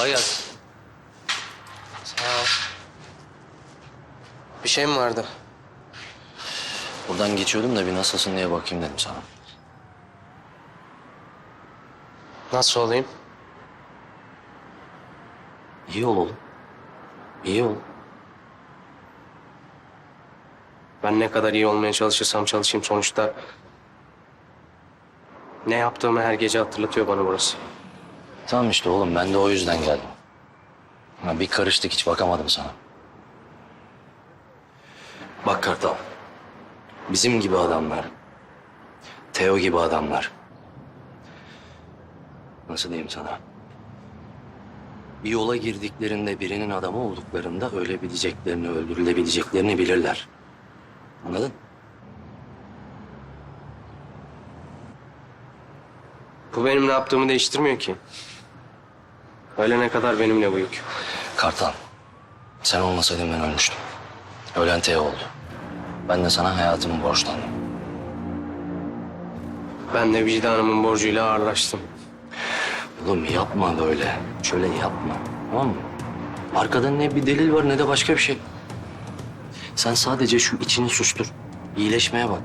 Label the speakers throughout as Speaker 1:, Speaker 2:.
Speaker 1: Kolay gelsin.
Speaker 2: Sağ ol. Bir şey mi vardı?
Speaker 1: Buradan geçiyordum da bir nasılsın diye bakayım dedim sana.
Speaker 2: Nasıl olayım?
Speaker 1: İyi ol oğlum. İyi ol.
Speaker 2: Ben ne kadar iyi olmaya çalışırsam çalışayım sonuçta... Ne yaptığımı her gece hatırlatıyor bana burası.
Speaker 1: Tamam işte oğlum ben de o yüzden geldim. Ha, bir karıştık hiç bakamadım sana. Bak Kartal. Bizim gibi adamlar. Teo gibi adamlar. Nasıl diyeyim sana? Bir yola girdiklerinde birinin adamı olduklarında ölebileceklerini, öldürülebileceklerini bilirler. Anladın?
Speaker 2: Bu benim ne yaptığımı değiştirmiyor ki. Ölene kadar benimle bu yük.
Speaker 1: Kartal, sen olmasaydın ben ölmüştüm. Ölen Teo oldu. Ben de sana hayatımı borçlandım.
Speaker 2: Ben de vicdanımın borcuyla ağırlaştım.
Speaker 1: Oğlum yapma böyle. Şöyle yapma. Tamam mı? Arkada ne bir delil var ne de başka bir şey. Sen sadece şu içini sustur. İyileşmeye bak.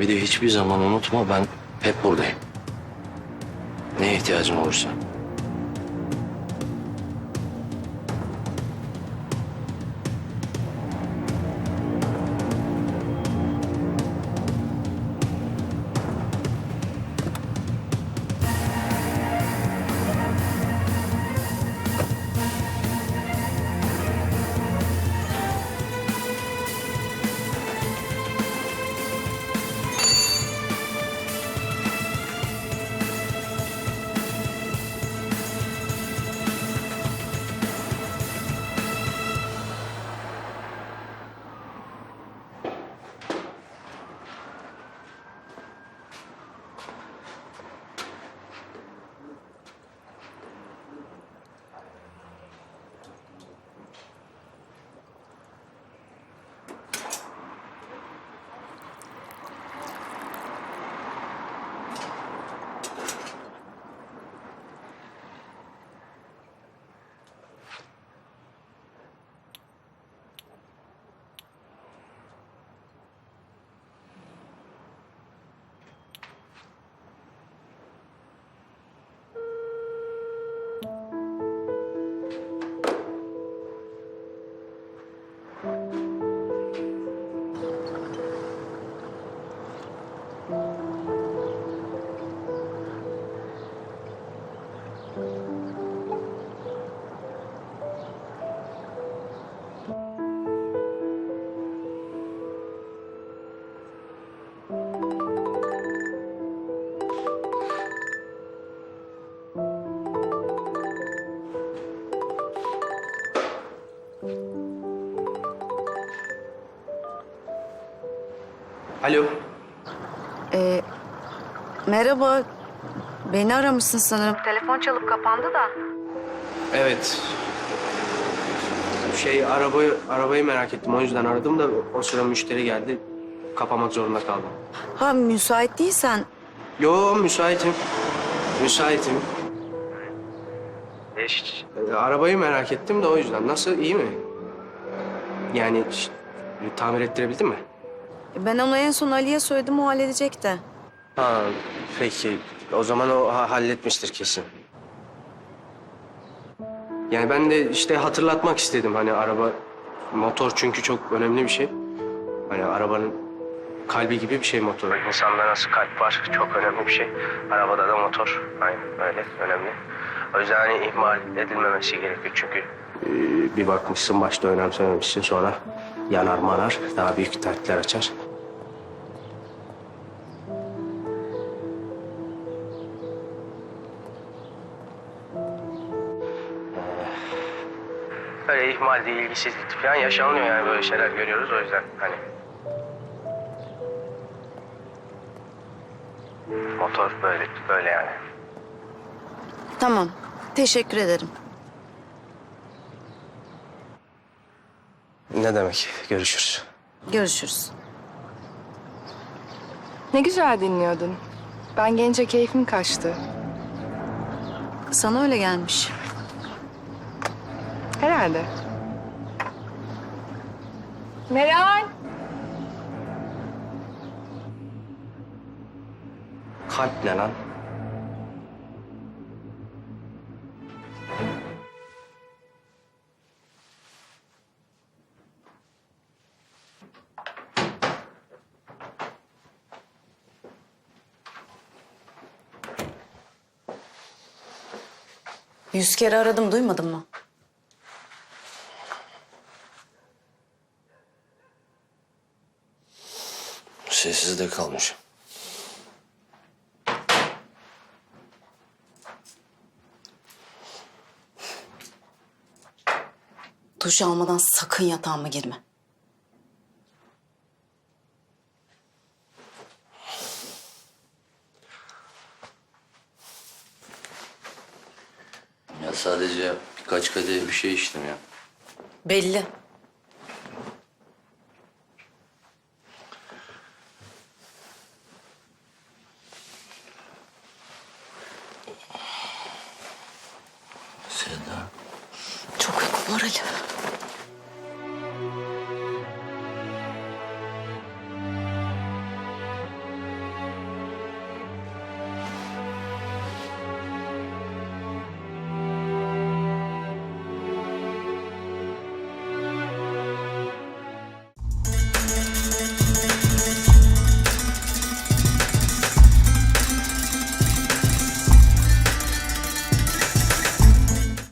Speaker 1: Bir de hiçbir zaman unutma ben hep buradayım. İhtiyacın olursa.
Speaker 2: Alo.
Speaker 3: Ee, merhaba. Beni aramışsın sanırım. Telefon çalıp kapandı da.
Speaker 2: Evet. Şey arabayı arabayı merak ettim o yüzden aradım da o sıra müşteri geldi. Kapamak zorunda kaldım.
Speaker 3: Ha müsait değilsen
Speaker 2: Yo müsaitim. Müsaitim. E, arabayı merak ettim de o yüzden. Nasıl iyi mi? Yani tamir ettirebildin mi?
Speaker 3: Ben onu en son Ali'ye söyledim o halledecekti.
Speaker 2: Ha peki. O zaman o ha- halletmiştir kesin. Yani ben de işte hatırlatmak istedim hani araba motor çünkü çok önemli bir şey. Hani arabanın kalbi gibi bir şey motor. İnsanda nasıl kalp var çok önemli bir şey. Arabada da motor. Aynen öyle önemli. O yüzden hani ihmal edilmemesi gerekiyor çünkü ee, bir bakmışsın başta önemsememişsin sonra yanar manar daha büyük dertler açar. Değil, ilgisizlik falan yaşanmıyor yani böyle şeyler görüyoruz o yüzden hani. Motor böyle böyle yani.
Speaker 3: Tamam. Teşekkür ederim.
Speaker 2: Ne demek? Görüşürüz.
Speaker 3: Görüşürüz.
Speaker 4: Ne güzel dinliyordun. Ben gelince keyfim kaçtı.
Speaker 3: Sana öyle gelmiş.
Speaker 4: Herhalde. Meral.
Speaker 2: Kalp ne lan?
Speaker 3: Yüz kere aradım duymadın mı?
Speaker 1: Sessiz de kalmış.
Speaker 3: Duş almadan sakın yatağıma girme.
Speaker 1: Ya sadece birkaç kadeh bir şey içtim ya.
Speaker 3: Belli. Король.